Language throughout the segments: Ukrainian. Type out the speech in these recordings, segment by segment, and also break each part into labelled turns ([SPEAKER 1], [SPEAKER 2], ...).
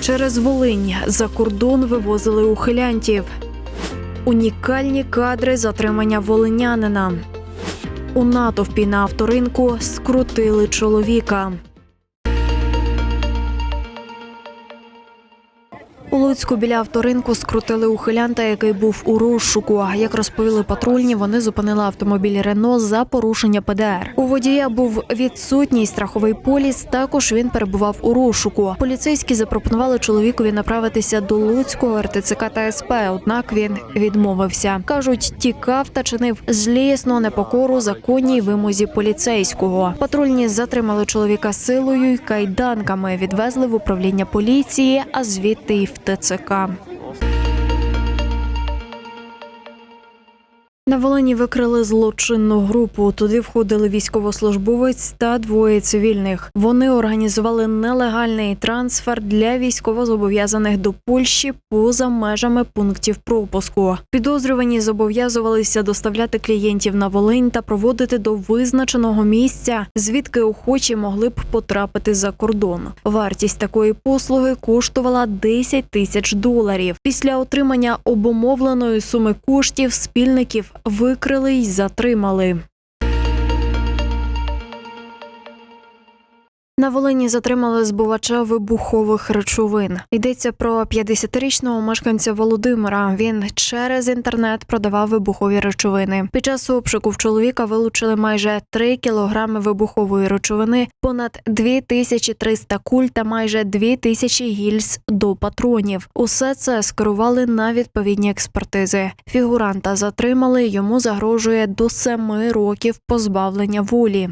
[SPEAKER 1] Через Волинь за кордон вивозили ухилянтів. Унікальні кадри затримання волинянина. У натовпі на авторинку скрутили чоловіка. У Луцьку біля авторинку скрутили ухилянта, який був у розшуку. Як розповіли патрульні, вони зупинили автомобіль Рено за порушення ПДР. У водія був відсутній страховий поліс. Також він перебував у розшуку. Поліцейські запропонували чоловікові направитися до Луцького РТЦК та СП, однак він відмовився. кажуть, тікав та чинив злісну непокору законній вимозі поліцейського. Патрульні затримали чоловіка силою й кайданками, відвезли в управління поліції, а звідти й в ТЦК. На Волині викрили злочинну групу. Туди входили військовослужбовець та двоє цивільних. Вони організували нелегальний трансфер для військовозобов'язаних до Польщі поза межами пунктів пропуску. Підозрювані зобов'язувалися доставляти клієнтів на Волинь та проводити до визначеного місця, звідки охочі могли б потрапити за кордон. Вартість такої послуги коштувала 10 тисяч доларів. Після отримання обумовленої суми коштів спільників викрили й затримали. На Волині затримали збувача вибухових речовин. Йдеться про 50-річного мешканця Володимира. Він через інтернет продавав вибухові речовини. Під час обшуку в чоловіка вилучили майже 3 кілограми вибухової речовини, понад 2300 куль та майже 2000 гільз до патронів. Усе це скерували на відповідні експертизи. Фігуранта затримали. Йому загрожує до 7 років позбавлення волі.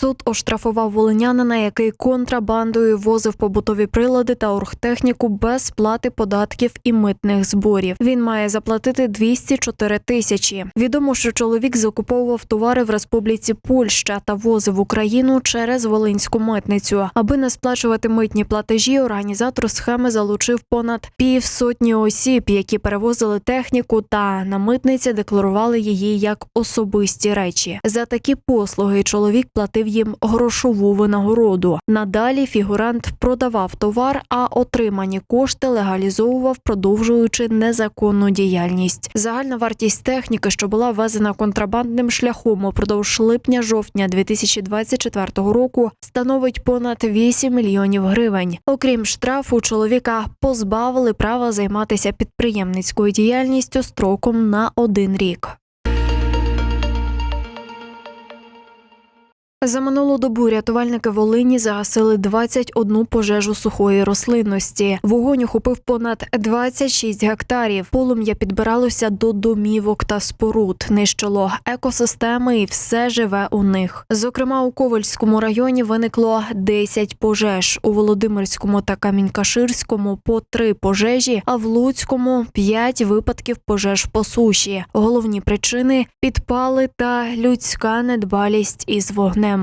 [SPEAKER 1] Суд оштрафував волинянина, який контрабандою возив побутові прилади та оргтехніку без сплати податків і митних зборів. Він має заплатити 204 тисячі. Відомо, що чоловік закуповував товари в Республіці Польща та возив Україну через Волинську митницю. Аби не сплачувати митні платежі, організатор схеми залучив понад півсотні осіб, які перевозили техніку та на митниці декларували її як особисті речі. За такі послуги чоловік платив їм грошову винагороду. Надалі фігурант продавав товар, а отримані кошти легалізовував, продовжуючи незаконну діяльність. Загальна вартість техніки, що була ввезена контрабандним шляхом упродовж липня-жовтня 2024 року, становить понад 8 мільйонів гривень. Окрім штрафу, чоловіка позбавили права займатися підприємницькою діяльністю строком на один рік. За минулу добу рятувальники Волині загасили 21 пожежу сухої рослинності. Вогонь охопив понад 26 гектарів. Полум'я підбиралося до домівок та споруд, нищило екосистеми і все живе у них. Зокрема, у Ковальському районі виникло 10 пожеж, у Володимирському та Камінькаширському по три пожежі, а в Луцькому 5 випадків пожеж по суші. Головні причини підпали та людська недбалість із вогнем.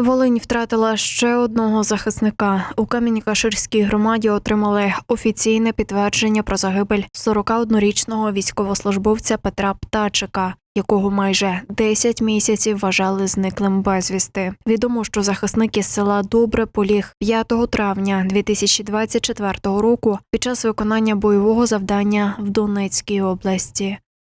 [SPEAKER 1] Волинь втратила ще одного захисника. У Камінь-Каширській громаді отримали офіційне підтвердження про загибель 41-річного військовослужбовця Петра Птачика, якого майже 10 місяців вважали зниклим безвісти. Відомо, що захисник із села Добре поліг 5 травня 2024 року під час виконання бойового завдання в Донецькій області.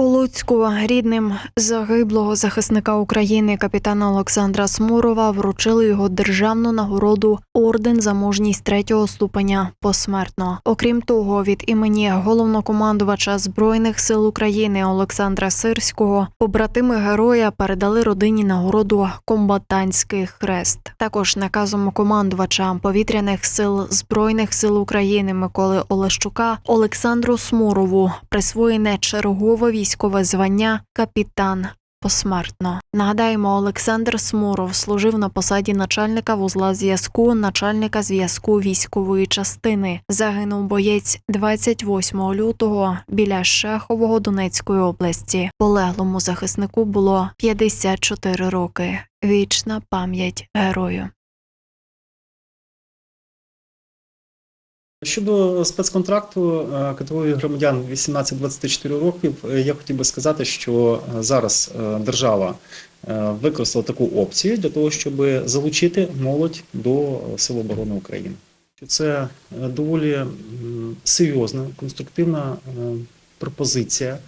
[SPEAKER 1] У Луцьку рідним загиблого захисника України капітана Олександра Смурова вручили його державну нагороду орден за мужність третього ступеня посмертно. Окрім того, від імені головнокомандувача збройних сил України Олександра Сирського побратими героя передали родині нагороду комбатантський хрест. Також наказом командувача повітряних сил збройних сил України Миколи Олещука Олександру Смурову присвоєне чергове військове звання капітан посмертно. Нагадаємо, Олександр Смуров служив на посаді начальника вузла зв'язку, начальника зв'язку військової частини. Загинув боєць 28 лютого біля Шехового Донецької області. Полеглому захиснику було 54 роки. Вічна пам'ять герою.
[SPEAKER 2] Щодо спецконтракту е, категорії громадян 18-24 років, е, я хотів би сказати, що е, зараз держава використала таку опцію для того, щоб залучити молодь до Сил оборони України. Це доволі серйозна, конструктивна пропозиція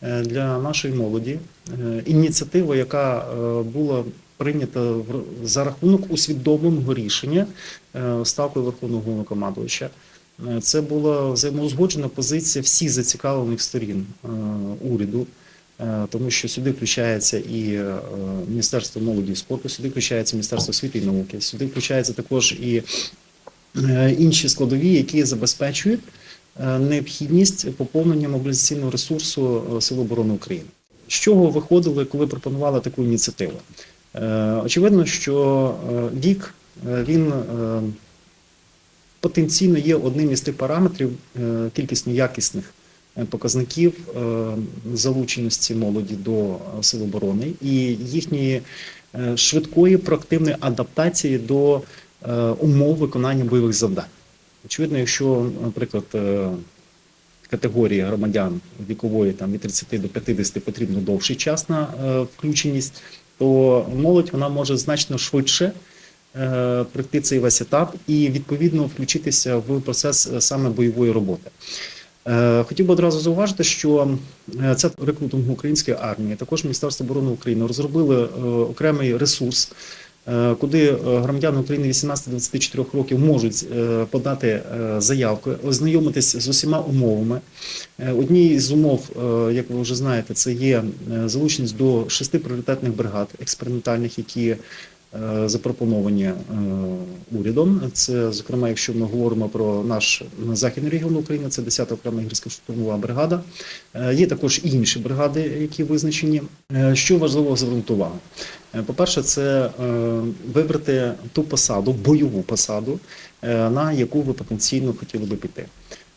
[SPEAKER 2] для нашої молоді, ініціатива, яка була прийнята за рахунок усвідомленого рішення ставкою Верховного Головнокомандувача. Е, Це була взаємоузгоджена позиція всіх зацікавлених сторін е, уряду, е, тому що сюди включається і Міністерство молоді і спорту, сюди включається Міністерство освіти і науки, сюди включається також і інші складові, які забезпечують необхідність поповнення мобілізаційного ресурсу Сил оборони України. З чого виходили, коли пропонували таку ініціативу? Очевидно, що вік він потенційно є одним із тих параметрів е, кількісно якісних е, показників е, залученості молоді до сил оборони і їхньої швидкої проактивної адаптації до умов виконання бойових завдань. Очевидно, якщо, наприклад, категорії громадян вікової там від 30 до 50 потрібно довший час на включеність, то молодь вона може значно швидше пройти цей весь етап і відповідно включитися в процес е, саме бойової роботи. Е, Хотів би одразу зауважити, що е, це рекрутинг української армії, також Міністерство оборони України розробили е, окремий ресурс, е, куди е, громадяни України 18-24 років можуть е, подати е, заявку, ознайомитись з усіма умовами. Е, Однією з умов, е, як ви вже знаєте, це є е, залученість до шести пріоритетних бригад експериментальних, які е, запропоновані е, урядом. Це, зокрема, якщо ми говоримо про наш західний регіон України, це 10-та окрема гірська штурмова бригада. Е, Є також інші бригади, які визначені. Е, Що важливо звернути увагу? Е, По-перше, це е, вибрати ту посаду, бойову посаду, е, на яку ви потенційно хотіли би піти.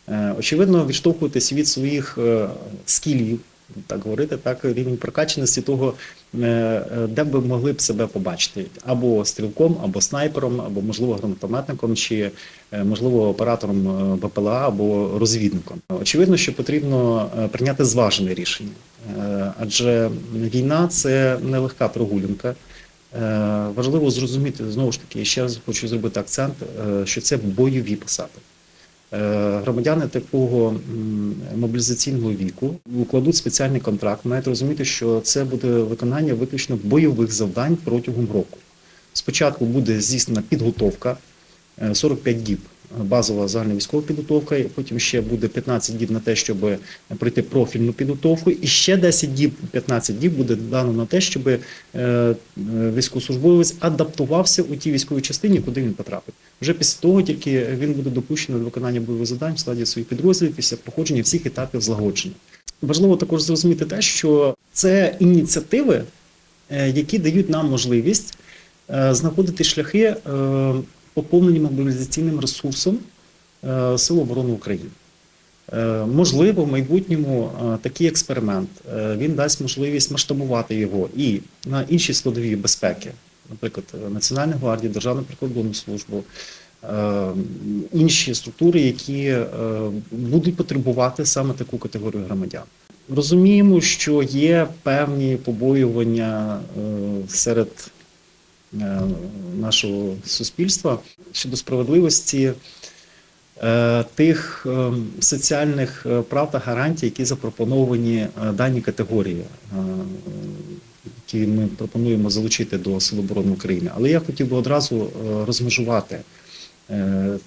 [SPEAKER 2] Е, Очевидно, відштовхуєтесь від своїх е, скілів, так говорити, так рівень прокаченості того, е, е, де б могли б себе побачити, або стрілком, або снайпером, або можливо гранатометником, чи е, можливо оператором БПЛА або розвідником. Очевидно, що потрібно прийняти зважене рішення, адже війна це нелегка прогулянка. Важливо зрозуміти знову ж таки, ще раз хочу зробити акцент, що це бойові посади. Е, Громадяни такого мобілізаційного віку укладуть спеціальний контракт, мають розуміти, що це буде виконання виключно бойових завдань протягом року. Спочатку буде здійснена підготовка е, 45 діб базова загальна військова підготовка, потім ще буде 15 діб на те, щоб пройти профільну підготовку, і ще 10 діб, 15 діб буде дано на те, щоб е, військовослужбовець адаптувався у тій військовій частині, куди він потрапить. Вже після того тільки він буде допущений до виконання бойових завдань в складі своїх підрозділів після проходження всіх етапів злагодження. Важливо також зрозуміти те, що це ініціативи, е, які дають нам можливість е, знаходити шляхи поповнення мобілізаційним ресурсом е, Сил оборони України. Е, Можливо, в майбутньому е, такий експеримент він дасть можливість масштабувати його і на інші складові безпеки, наприклад, Національну гвардію, Державну прикордонну службу, інші структури, які будуть потребувати саме таку категорію громадян. Розуміємо, що є певні побоювання серед нашого суспільства щодо справедливості е, тих е, соціальних е, прав та гарантій, які запропоновані е, даній категорії, е, які ми пропонуємо залучити до Сил оборони України. Але я хотів би одразу е, розмежувати е,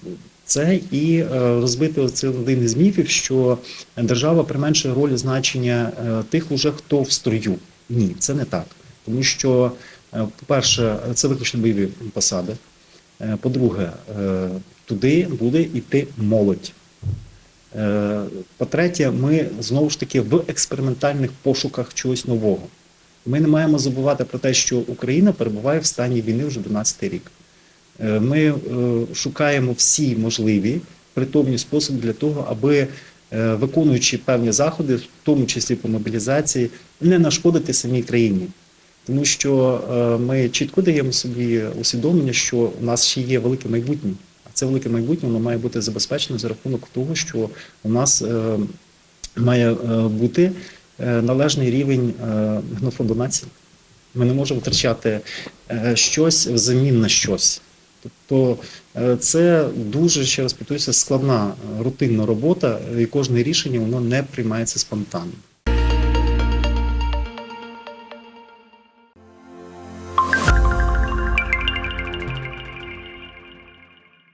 [SPEAKER 2] це і е, розбити оцей один із міфів, що держава применшує роль значення е, тих, уже хто в строю. Ні, це не так. Тому що, е, по-перше, це виключно бойові посади. Е, По-друге, е, туди буде йти молодь. Е, По-третє, ми знову ж таки в експериментальних пошуках чогось нового. Ми не маємо забувати про те, що Україна перебуває в стані війни вже 12 рік. Е, Ми е, шукаємо всі можливі притомні способи для того, аби е, виконуючи певні заходи, в тому числі по мобілізації, не нашкодити самій країні. Тому що е, ми чітко даємо собі усвідомлення, що у нас ще є велике майбутнє, а це велике майбутнє, воно має бути забезпечено за рахунок того, що у нас е, має е, бути належний рівень генофонду. Ми не можемо втрачати щось взамін на щось. Тобто це дуже ще раз повторюся, складна рутинна робота, і кожне рішення воно не приймається спонтанно.